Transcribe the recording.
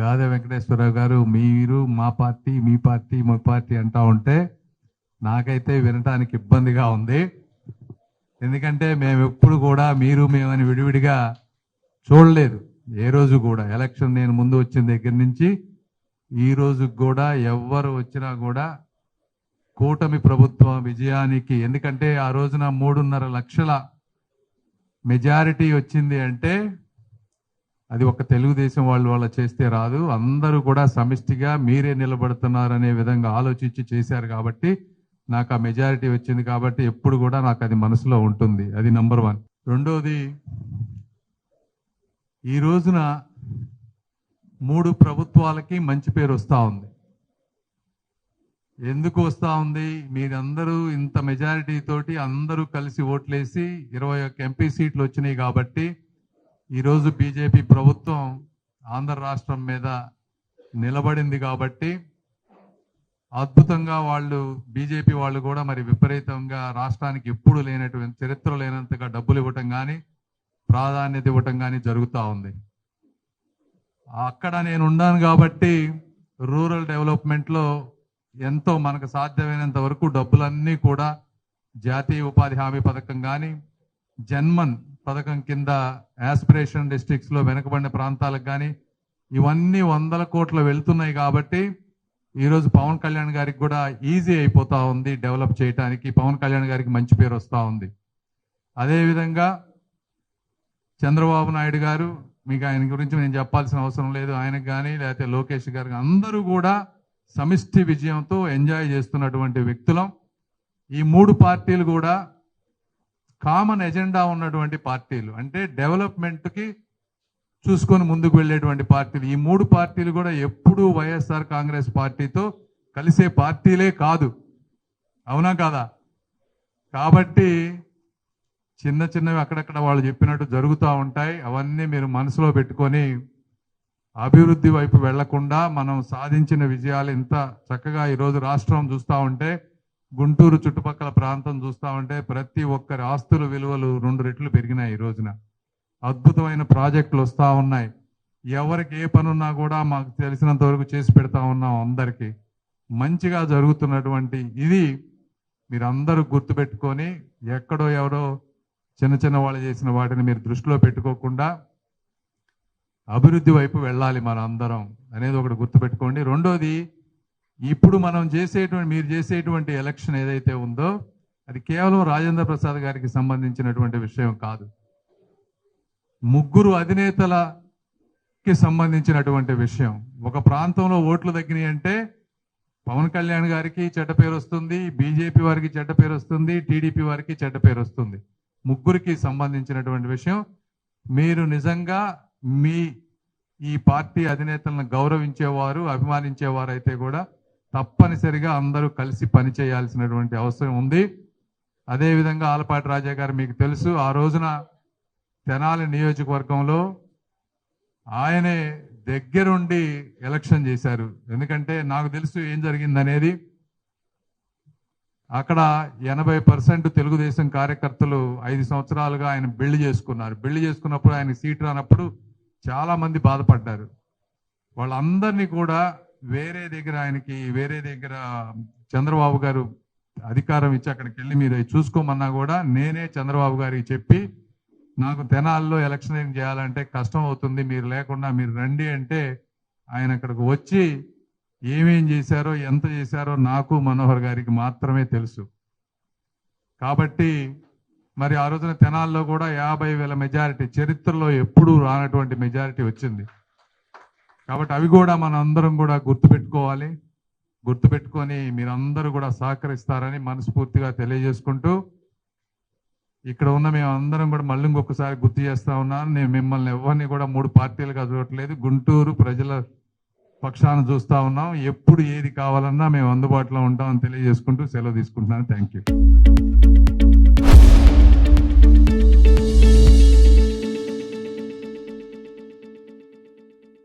గాదె వెంకటేశ్వరరావు గారు మీరు మా పార్టీ మీ పార్టీ మా పార్టీ అంటా ఉంటే నాకైతే వినటానికి ఇబ్బందిగా ఉంది. ఎందుకంటే మేము ఎప్పుడు కూడా మీరు మేమని విడివిడిగా చూడలేదు. ఏ రోజు కూడా ఎలక్షన్ నేను ముందు వచ్చిన దగ్గర నుంచి ఈ రోజు కూడా ఎవ్వరు వచ్చినా కూడా కూటమి ప్రభుత్వం విజయానికి ఎందుకంటే ఆ రోజున మూడున్నర లక్షల మెజారిటీ వచ్చింది అంటే అది ఒక తెలుగుదేశం వాళ్ళు వాళ్ళ చేస్తే రాదు. అందరూ కూడా సమిష్టిగా మీరే నిలబడుతున్నారనే విధంగా ఆలోచించి చేశారు కాబట్టి నాకు ఆ మెజారిటీ వచ్చింది కాబట్టి ఎప్పుడు కూడా నాకు అది మనసులో ఉంటుంది. అది నంబర్ వన్. రెండోది ఈ రోజున మూడు ప్రభుత్వాలకి మంచి పేరు వస్తూ ఉంది. ఎందుకు వస్తూ ఉంది? మీరందరూ ఇంత మెజారిటీ తోటి అందరూ కలిసి ఓట్లేసి ఇరవై ఒక్క ఎంపీ సీట్లు వచ్చినాయి కాబట్టి ఈరోజు బీజేపీ ప్రభుత్వం ఆంధ్ర రాష్ట్రం మీద నిలబడింది కాబట్టి అద్భుతంగా వాళ్ళు బీజేపీ వాళ్ళు కూడా మరి విపరీతంగా రాష్ట్రానికి ఎప్పుడు లేనటువంటి చరిత్ర లేనంతగా డబ్బులు ఇవ్వటం కానీ ప్రాధాన్యత ఇవ్వటం కానీ జరుగుతూ ఉంది. అక్కడ నేను ఉన్నాను కాబట్టి రూరల్ డెవలప్మెంట్లో ఎంతో మనకు సాధ్యమైనంత వరకు డబ్బులన్నీ కూడా జాతీయ ఉపాధి హామీ పథకం కానీ జన్మన్ పథకం కింద యాస్పిరేషన్ డిస్టిక్స్లో లో వెనుకబడిన ప్రాంతాలకు కానీ ఇవన్నీ వందల కోట్లు వెళ్తున్నాయి కాబట్టి ఈరోజు పవన్ కళ్యాణ్ గారికి కూడా ఈజీ అయిపోతా ఉంది డెవలప్ చేయడానికి పవన్ కళ్యాణ్ గారికి మంచి పేరు వస్తూ ఉంది. అదేవిధంగా చంద్రబాబు నాయుడు గారు మీకు ఆయన గురించి నేను చెప్పాల్సిన అవసరం లేదు ఆయనకు కానీ లేకపోతే లోకేష్ గారికి అందరూ కూడా సమిష్టి విజయంతో ఎంజాయ్ చేస్తున్నటువంటి వ్యక్తులం. ఈ మూడు పార్టీలు కూడా కామన్ ఎజెండా ఉన్నటువంటి పార్టీలు అంటే డెవలప్మెంట్కి చూసుకొని ముందుకు వెళ్ళేటువంటి పార్టీలు. ఈ మూడు పార్టీలు కూడా ఎప్పుడూ వైఎస్ఆర్ కాంగ్రెస్ పార్టీతో కలిసే పార్టీలే కాదు. అవునా కాదా? కాబట్టి చిన్న చిన్నవి అక్కడక్కడ వాళ్ళు చెప్పినట్టు జరుగుతూ ఉంటాయి. అవన్నీ మీరు మనసులో పెట్టుకొని అభివృద్ధి వైపు వెళ్ళకుండా మనం సాధించిన విజయాలు ఇంత చక్కగా ఈరోజు రాష్ట్రం చూస్తూ ఉంటే గుంటూరు చుట్టుపక్కల ప్రాంతం చూస్తూ ఉంటే ప్రతి ఒక్కరి ఆస్తుల విలువలు రెండు రెట్లు పెరిగినాయి ఈ రోజున. అద్భుతమైన ప్రాజెక్టులు వస్తూ ఉన్నాయి. ఎవరికి ఏ పనున్నా కూడా మాకు తెలిసినంత వరకు చేసి పెడతా ఉన్నాం అందరికీ. మంచిగా జరుగుతున్నటువంటి ఇది మీరందరూ గుర్తుపెట్టుకొని ఎక్కడో ఎవరో చిన్న చిన్న వాళ్ళు చేసిన వాటిని మీరు దృష్టిలో పెట్టుకోకుండా అభివృద్ధి వైపు వెళ్ళాలి మన అందరం అనేది ఒకటి గుర్తుపెట్టుకోండి. రెండోది ఇప్పుడు మనం చేసేటువంటి మీరు చేసేటువంటి ఎలక్షన్ ఏదైతే ఉందో అది కేవలం రాజేంద్ర ప్రసాద్ గారికి సంబంధించినటువంటి విషయం కాదు. ముగ్గురు అధినేతలకి సంబంధించినటువంటి విషయం. ఒక ప్రాంతంలో ఓట్లు తగ్గినాయి అంటే పవన్ కళ్యాణ్ గారికి చెడ్డ పేరు వస్తుంది బీజేపీ వారికి చెడ్డ పేరు వస్తుంది టీడీపీ వారికి చెడ్డ పేరు వస్తుంది. ముగ్గురికి సంబంధించినటువంటి విషయం. మీరు నిజంగా మీ ఈ పార్టీ అధినేతలను గౌరవించేవారు అభిమానించేవారు అయితే కూడా తప్పనిసరిగా అందరూ కలిసి పని చేయాల్సినటువంటి అవసరం ఉంది. అదేవిధంగా ఆలపాటి రాజా గారు మీకు తెలుసు ఆ రోజున తెనాలి నియోజకవర్గంలో ఆయనే దగ్గరుండి ఎలక్షన్ చేశారు. ఎందుకంటే నాకు తెలుసు ఏం జరిగిందనేది. అక్కడ ఎనభై పర్సెంట్ తెలుగుదేశం కార్యకర్తలు ఐదు సంవత్సరాలుగా ఆయన బిల్డ్ చేసుకున్నారు. బిల్డ్ చేసుకున్నప్పుడు ఆయన సీట్ రానప్పుడు చాలా మంది బాధపడ్డారు. వాళ్ళందరినీ కూడా వేరే దగ్గర ఆయనకి వేరే దగ్గర చంద్రబాబు గారు అధికారం ఇచ్చి అక్కడికి వెళ్ళి మీరు అవి చూసుకోమన్నా కూడా నేనే చంద్రబాబు గారికి చెప్పి నాకు తెనాల్లో ఎలక్షనింగ్ చేయాలంటే కష్టం అవుతుంది మీరు లేకుండా మీరు రండి అంటే ఆయన అక్కడికి వచ్చి ఏమేం చేశారో ఎంత చేశారో నాకు మనోహర్ గారికి మాత్రమే తెలుసు. కాబట్టి మరి ఆ రోజున తెనాల్లో కూడా యాభై వేల మెజారిటీ చరిత్రలో ఎప్పుడూ రానటువంటి మెజారిటీ వచ్చింది. కాబట్టి అవి కూడా మన అందరం కూడా గుర్తుపెట్టుకోవాలి. గుర్తుపెట్టుకొని మీరందరూ కూడా సహకరిస్తారని మనస్ఫూర్తిగా తెలియజేసుకుంటూ ఇక్కడ ఉన్న మేము అందరం కూడా మళ్ళీ ఇంకొకసారి గుర్తు చేస్తా ఉన్నాను. నేను మిమ్మల్ని ఎవరిని కూడా మూడు పార్టీలుగా చూడట్లేదు. గుంటూరు ప్రజల పక్షాన చూస్తా ఉన్నాం. ఎప్పుడు ఏది కావాలన్నా మేము అందుబాటులో ఉంటామని తెలియజేసుకుంటూ సెలవు తీసుకుంటున్నాను. Thank you.